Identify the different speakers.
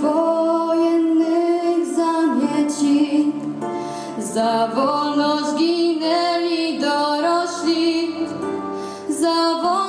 Speaker 1: wojennych zamieci. Za wolność ginęli dorośli, za wolność